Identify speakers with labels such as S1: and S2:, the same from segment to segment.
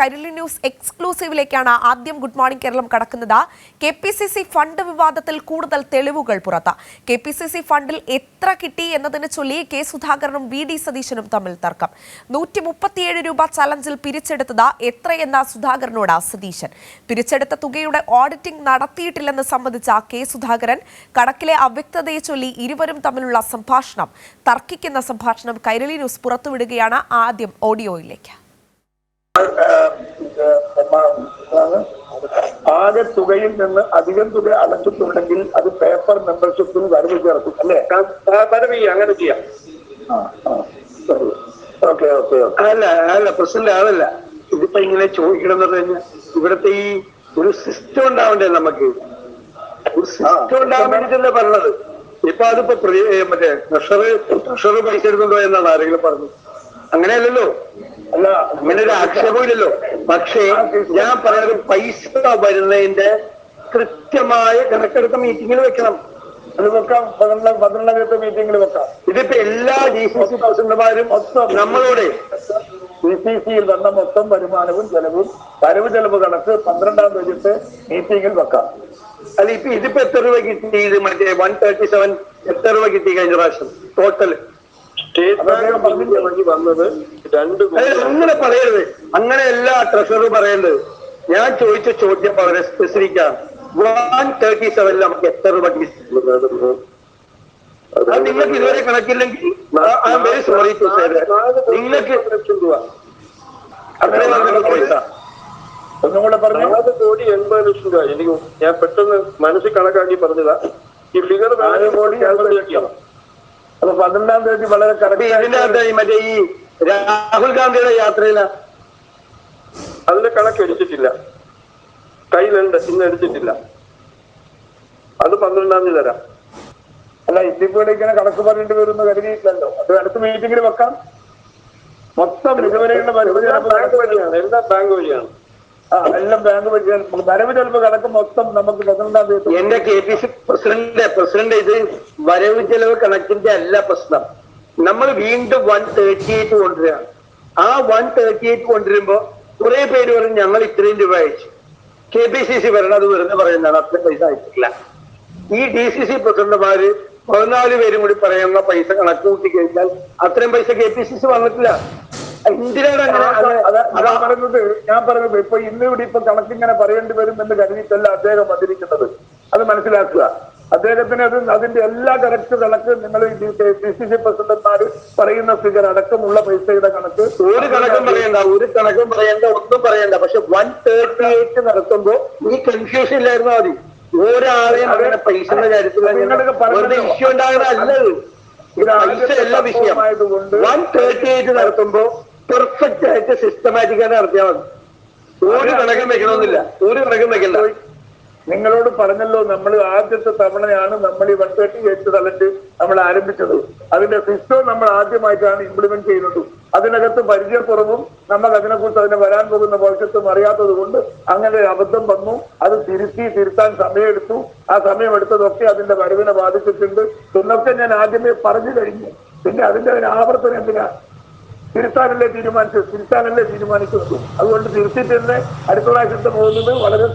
S1: Kairali news എക്സ്ക്ലൂസീവിലേക്കാണ് ആദ്യം good morning Keralam കടക്കുന്നത്. K P C C fund വിവാദത്തിൽ കൂടുതൽ തെളിവുകൾ പുറത്ത്. കെ പി സി സി ഫണ്ടിൽ എത്ര കിട്ടി എന്നതിനെ ചൊല്ലി കെ സുധാകരനും വി ഡി സതീശനും തമ്മിൽ തർക്കം. നൂറ്റി മുപ്പത്തിയേഴ് രൂപ ചലഞ്ചിൽ പിരിച്ചെടുത്തത് എത്രയെന്ന സുധാകരനോട് സതീശൻ. പിരിച്ചെടുത്ത തുകയുടെ ഓഡിറ്റിംഗ് നടത്തിയിട്ടില്ലെന്ന് സംബന്ധിച്ച കെ സുധാകരൻ കണക്കിലെ അവ്യക്തതയെ ചൊല്ലി ഇരുവരും തമ്മിലുള്ള സംഭാഷണം തർക്കിക്കുന്ന സംഭാഷണം കൈരളി ന്യൂസ് പുറത്തുവിടുകയാണ് ആദ്യം ഓഡിയോയിലേക്ക്.
S2: ആകെ തുകയിൽ നിന്ന് അധികം തുക അടച്ചിട്ടുണ്ടെങ്കിൽ അത് പേപ്പർ മെമ്പർഷിപ്പിൽ വരവ് ചേർക്കും അല്ലേ?
S3: പരമി അങ്ങനെ ചെയ്യാം.
S2: ഓക്കെ ഓക്കെ
S3: അല്ല അല്ല പ്രസിഡന്റ് അതല്ല ഇതിപ്പോ ഇങ്ങനെ ചോദിക്കണം എന്ന് പറഞ്ഞു കഴിഞ്ഞാൽ ഇവിടുത്തെ ഈ ഒരു സിസ്റ്റം ഉണ്ടാവണ്ടേ നമുക്ക്? ഒരു സിസ്റ്റം ഉണ്ടാവാൻ വേണ്ടിട്ടല്ലേ പറഞ്ഞത്? ഇപ്പൊ അതിപ്പോ മറ്റേ ട്രഷറ് ട്രഷറ് പൈസ എടുക്കുന്നുണ്ടോ എന്നാണ് ആരെങ്കിലും പറഞ്ഞത്? അങ്ങനെയല്ലല്ലോ.
S2: അല്ല
S3: അങ്ങനെ ഒരു ആക്ഷേപമില്ലല്ലോ പക്ഷേ ഞാൻ പറയുന്നത് പൈസ വരുന്നതിന്റെ കൃത്യമായ കണക്കെടുത്ത മീറ്റിംഗിൽ വെക്കണം.
S2: അത് വെക്കാം. പതിനെണ്ണ പതിനെണ്ണാമത്തെ മീറ്റിംഗിൽ വെക്കാം.
S3: ഇതിപ്പോ എല്ലാ ഡി സി സി പ്രസിഡന്റുമാരും മൊത്തം നമ്മളോട്
S2: സി സി സിയിൽ വന്ന മൊത്തം വരുമാനവും ചെലവും വരവ് ചെലവ് കണക്ക് പന്ത്രണ്ടാം തീയതി മീറ്റിംഗിൽ വെക്കാം.
S3: അല്ല ഇപ്പൊ ഇതിപ്പോ എത്ര രൂപ കിട്ടി? ഇത് മറ്റേ വൺ തേർട്ടി സെവൻ എത്ര രൂപ കിട്ടി കഴിഞ്ഞ പ്രാവശ്യം? ടോട്ടൽ
S2: സ്റ്റേറ്റ്
S3: വഴി വന്നത് രണ്ട് അങ്ങനെ പറയരുത്. അങ്ങനെയല്ല ട്രഷറർ പറയേണ്ടത് ഞാൻ ചോദിച്ച ചോദ്യം വളരെ സ്പെസിഫിക് ആണ്. വൺ തേർട്ടി സെവനിൽ നമുക്ക് എത്ര രൂപ നിങ്ങൾക്ക് ഇതുവരെ കണക്കില്ലെങ്കിൽ വെരി സോറി ടു സേ നിങ്ങൾക്ക് ലക്ഷം രൂപ. അത്രയും പൈസ.
S2: ഒന്നും കൂടെ പറഞ്ഞു?
S4: നാല് കോടി എൺപത് ലക്ഷം രൂപ. എനിക്ക് ഞാൻ പെട്ടെന്ന് മനസ്സിൽ കണക്കാക്കി പറഞ്ഞതാ. ഈ ഫിഗർ
S2: നാല് കോടി എൺപത് ലക്ഷം. അപ്പൊ പന്ത്രണ്ടാം തീയതി വളരെ കറക്റ്റ്
S3: മറ്റേ ഈ രാഹുൽ ഗാന്ധിയുടെ യാത്രയില?
S4: അതിന്റെ കണക്ക് എടുത്തിട്ടില്ല. കയ്യിലുണ്ട് ഇന്ന് എടുത്തിട്ടില്ല. അത് പന്ത്രണ്ടാം തീയതി തരാം
S2: അല്ല ഇതിപ്പോ ഇങ്ങനെ കണക്ക് പറഞ്ഞിട്ട് വരുന്ന കരുതിയിട്ടില്ലല്ലോ. അത് അടുത്ത മീറ്റിംഗിൽ വെക്കാം. മൊത്തം ചെലവ്
S4: ബാങ്ക് വഴിയാണ്. എല്ലാം ബാങ്ക് വഴിയാണ്.
S2: എല്ലാം ബാങ്ക് വരവ് ചെലവ് കണക്ക് മൊത്തം നമുക്ക് പന്ത്രണ്ടാം തീയതി
S3: എന്റെ K P C president president ഇത് വരവ് ചെലവ് കണക്കിന്റെ അല്ല പ്രശ്നം. നമ്മൾ വീണ്ടും വൺ തേർട്ടി എയ്റ്റ് കൊണ്ടുവരികയാണ്. ആ വൺ തേർട്ടി എയ്റ്റ് കൊണ്ടുവരുമ്പോ കുറെ പേര് പറയും ഞങ്ങൾ ഇത്രയും രൂപ അയച്ചു. കെ പി സി സി ഭരണം അത് വെറുതെ പറയുന്നതാണ്. അത്ര പൈസ അയച്ചിട്ടില്ല. ഈ ഡി സി സി പ്രസിഡന്റുമാര് പതിനാല് പേരും കൂടി പറയുന്ന പൈസ കണക്ക് കൂട്ടി കഴിഞ്ഞാൽ അത്രയും പൈസ കെ പി സി സി വന്നിട്ടില്ല.
S2: അതാ പറയുന്നത് ഞാൻ പറയുന്നത് ഇപ്പൊ ഇന്ന് ഇവിടെ ഇപ്പൊ കണക്കിങ്ങനെ പറയേണ്ടി വരും എന്ന് കരുതിയിട്ടല്ല അദ്ദേഹം വന്നിരിക്കുന്നത്. അത് മനസ്സിലാക്കുക. അദ്ദേഹത്തിന് അത് അതിന്റെ എല്ലാ കറക്റ്റ് കണക്ക് നിങ്ങൾ ഡി സി സി പ്രസിഡന്റ്മാര് പറയുന്ന ഫിഗർ അടക്കമുള്ള പൈസയുടെ കണക്ക്
S3: ഒരു കണക്കും പറയണ്ട ഒരു കണക്കും പറയണ്ട ഒന്നും പറയണ്ട. പക്ഷെ വൺ തേർട്ടി എയ്റ്റ് നടത്തുമ്പോ ഈ കൺഫ്യൂഷൻ ഇല്ലായിരുന്നാ മതി. ഒരാളെയും അങ്ങനെ പൈസയുടെ കാര്യത്തിൽ ഇഷ്യൂ ഉണ്ടാകുന്ന അല്ലത് പൈസ എല്ലാ വിഷയം. വൺ തേർട്ടി എയ്റ്റ് നടത്തുമ്പോ പെർഫെക്റ്റ് ആയിട്ട് സിസ്റ്റമാറ്റിക് ആയിട്ട് നടത്തിയാൽ മതി. ഒരു കണക്കും വെക്കണമെന്നില്ല. ഒരു കണക്കും വെക്കണ്ട.
S2: നിങ്ങളോട് പറഞ്ഞല്ലോ നമ്മൾ ആദ്യത്തെ തവണയാണ് നമ്മൾ ഈ വൺ തേർട്ടി എയ്റ്റ് തലന്റ് നമ്മൾ ആരംഭിച്ചത്. അതിന്റെ സിസ്റ്റം നമ്മൾ ആദ്യമായിട്ടാണ് ഇംപ്ലിമെന്റ് ചെയ്യുന്നത്. അതിനകത്ത് പരിചയക്കുറവും നമുക്ക് അതിനെക്കുറിച്ച് അതിനെ വരാൻ പോകുന്ന ഭവിഷ്യത്തും അറിയാത്തത് കൊണ്ട് അങ്ങനെ ഒരു അബദ്ധം വന്നു. അത് തിരുത്തി തിരുത്താൻ സമയമെടുത്തു. ആ സമയമെടുത്തതൊക്കെ അതിന്റെ വരവിനെ ബാധിച്ചിട്ടുണ്ട്. എന്നൊക്കെ ഞാൻ ആദ്യമേ പറഞ്ഞു കഴിഞ്ഞു. പിന്നെ അതിന്റെ ഒരു ആവർത്തനം എന്തിനാ? തിരുത്താനല്ലേ തീരുമാനിച്ചത്? തിരുത്താനല്ലേ തീരുമാനിക്കുന്നത് അതുകൊണ്ട് തിരുത്തിട്ട് തന്നെ അടുത്ത പ്രാവശ്യത്തെ പോകുന്നത് വളരെ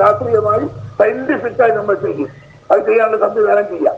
S2: ശാസ്ത്രീയമായി സയന്റിഫിക്കായി നമ്മൾ ചെയ്യും. അത് ചെയ്യാനുള്ള സംവിധാനം ചെയ്യാം.